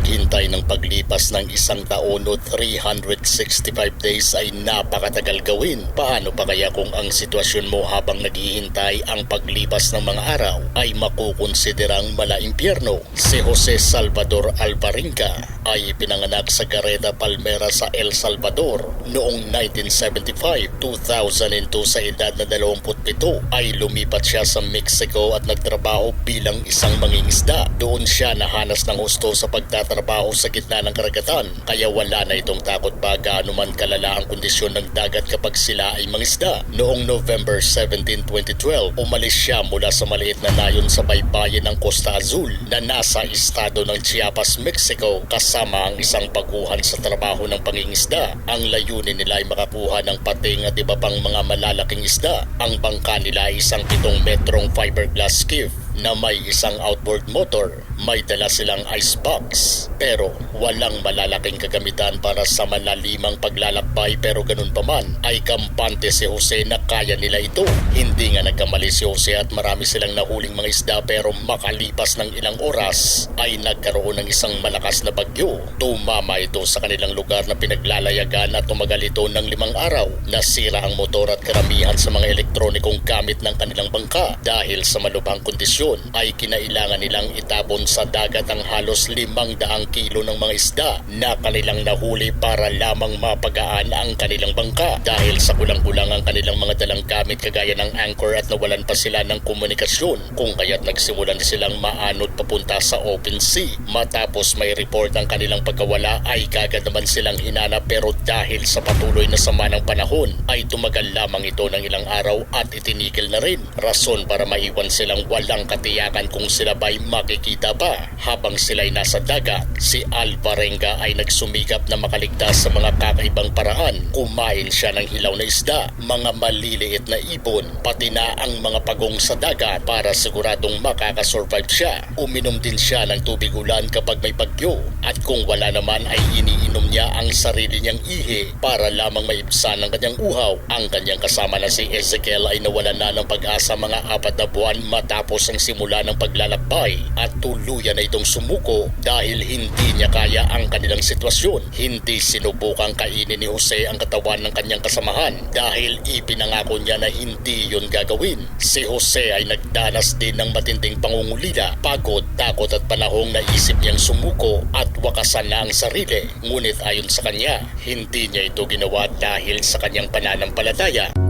Maghintay ng paglipas ng isang taon o 365 days ay napakatagal gawin. Paano pa kaya kung ang sitwasyon mo habang naghihintay ang paglipas ng mga araw ay makukonsiderang malaimpyerno? Si Jose Salvador Alvarenga ay pinanganak sa Gareta Palmera sa El Salvador noong 1975. 2002 sa edad na 27 ay lumipat siya sa Mexico at nagtrabaho bilang isang mangingisda. Doon siya nahanas ng husto sa pagtatrabaho sa gitna ng karagatan kaya wala na itong takot ba gaano man kalala ang kondisyon ng dagat kapag sila ay mangisda. Noong November 17, 2012, umalis siya mula sa maliit na nayon sa baybayin ng Costa Azul na nasa estado ng Chiapas, Mexico kasama ang isang baguhan sa trabaho ng pangingisda. Ang layunin nila ay makakuha ng pating at iba pang mga malalaking isda. Ang bangka nila ay isang pitong metrong fiberglass skiff na may isang outboard motor. May dala silang icebox. Pero walang malalaking kagamitan para sa malalimang paglalakbay pero ganun pa man ay kampante si Jose na kaya nila ito. Hindi nga nagkamali si Jose at marami silang nahuling mga isda pero makalipas ng ilang oras ay nagkaroon ng isang malakas na bagyo. Tumama ito sa kanilang lugar na pinaglalayagan at tumagal ito ng limang araw. Nasira ang motor at karamihan sa mga elektronikong gamit ng kanilang bangka dahil sa malubhang kondisyon ay kinailangan nilang itabon sa dagat ang halos limang daang kilo ng mga isda na kanilang nahuli para lamang mapagaan ang kanilang bangka dahil sa kulang-kulang ang kanilang mga dalang gamit kagaya ng anchor at nawalan pa sila ng komunikasyon kung kaya't nagsimulan silang maanod papunta sa open sea. Matapos may report ang kanilang pagkawala ay kagad naman silang hinanap pero dahil sa patuloy na sama ng panahon ay tumagal lamang ito ng ilang araw at itinigil na rin. Rason para maiwan silang walang katiyakan kung sila ba'y makikita pa. Habang sila'y nasa dagat, si Alvarenga ay nagsumikap na makaligtas sa mga kakaibang paraan. Kumain siya ng hilaw na isda, mga maliliit na ibon, pati na ang mga pagong sa dagat para siguradong makakasurvive siya. Uminom din siya ng tubig ulan kapag may bagyo at kung wala naman ay iniinom niya ang sarili niyang ihi para lamang maibsan ang kanyang uhaw. Ang kanyang kasama na si Ezekiel ay nawala na ng pag-asa mga apat na buwan matapos ang simula ng paglalakbay at tuluyan na itong sumuko dahil hindi niya kaya ang kanilang sitwasyon. Hindi sinubukang kainin ni Jose ang katawan ng kanyang kasamahan dahil ipinangako niya na hindi yun gagawin. Si Jose ay nagdanas din ng matinding pangungulila, pagod, takot at panahong naisip niyang sumuko at wakasan na ang sarili. Ngunit ayon sa kanya, hindi niya ito ginawa dahil sa kanyang pananampalataya.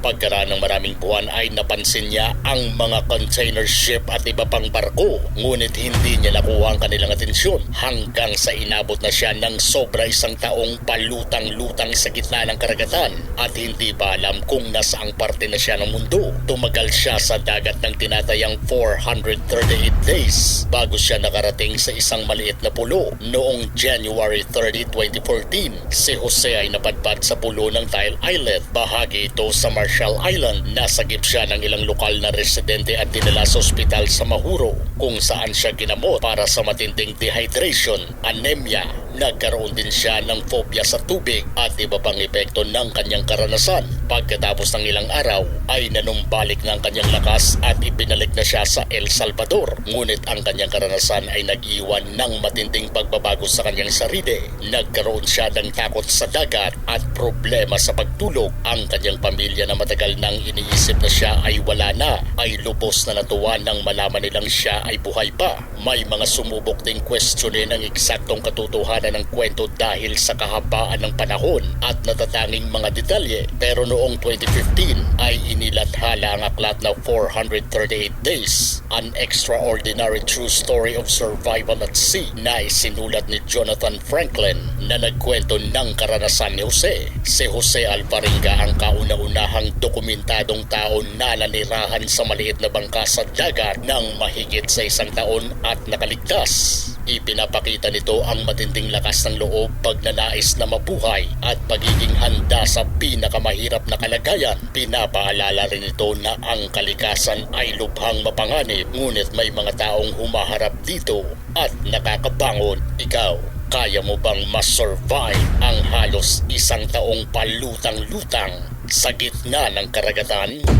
Pagkaraan ng maraming buwan ay napansin niya ang mga container ship at iba pang barko. Ngunit hindi niya nakuha ang kanilang atensyon hanggang sa inabot na siya ng sobra isang taong palutang-lutang sa gitna ng karagatan at hindi pa alam kung nasaang parte na siya ng mundo. Tumagal siya sa dagat ng tinatayang 438 days bago siya nakarating sa isang maliit na pulo. Noong January 30, 2014, si Jose ay napadpad sa pulo ng Tile Islet. Bahagi ito sa Marshall Island. Nasagip siya ng ilang lokal na residente at dinala sa ospital sa Mahuro kung saan siya ginamot para sa matinding dehydration, anemia, Nagkaroon din siya ng phobia sa tubig at iba pang epekto ng kanyang karanasan. Pagkatapos ng ilang araw ay nanumbalik na ang kanyang lakas at ibinalik na siya sa El Salvador. Ngunit ang kanyang karanasan ay nag-iwan ng matinding pagbabago sa kanyang sarili. Nagkaroon siya ng takot sa dagat at problema sa pagtulog. Ang kanyang pamilya na matagal nang iniisip na siya ay wala na ay lubos na natuwa nang malaman nilang siya ay buhay pa. May mga sumubok ding questionin ang eksaktong katotohanan ng kwento dahil sa kahabaan ng panahon at natatanging mga detalye. Pero noong 2015 ay inilathala ang aklat na 438 Days, an extraordinary true story of survival at sea na isinulat ni Jonathan Franklin na nagkwento ng karanasan ni Jose. Si Jose Alvarenga ang kauna-unahang dokumentadong tao na nanirahan sa maliit na bangka sa dagat ng mahigit sa isang taon at nakaligtas. Ipinapakita nito ang matinding lakas ng loob, pagnanais na mabuhay at pagiging handa sa pinakamahirap na kalagayan. Pinapaalala rin ito na ang kalikasan ay lubhang mapanganib ngunit may mga taong humaharap dito at nakakabangon. Ikaw, kaya mo bang masurvive ang halos isang taong palutang-lutang sa gitna ng karagatan?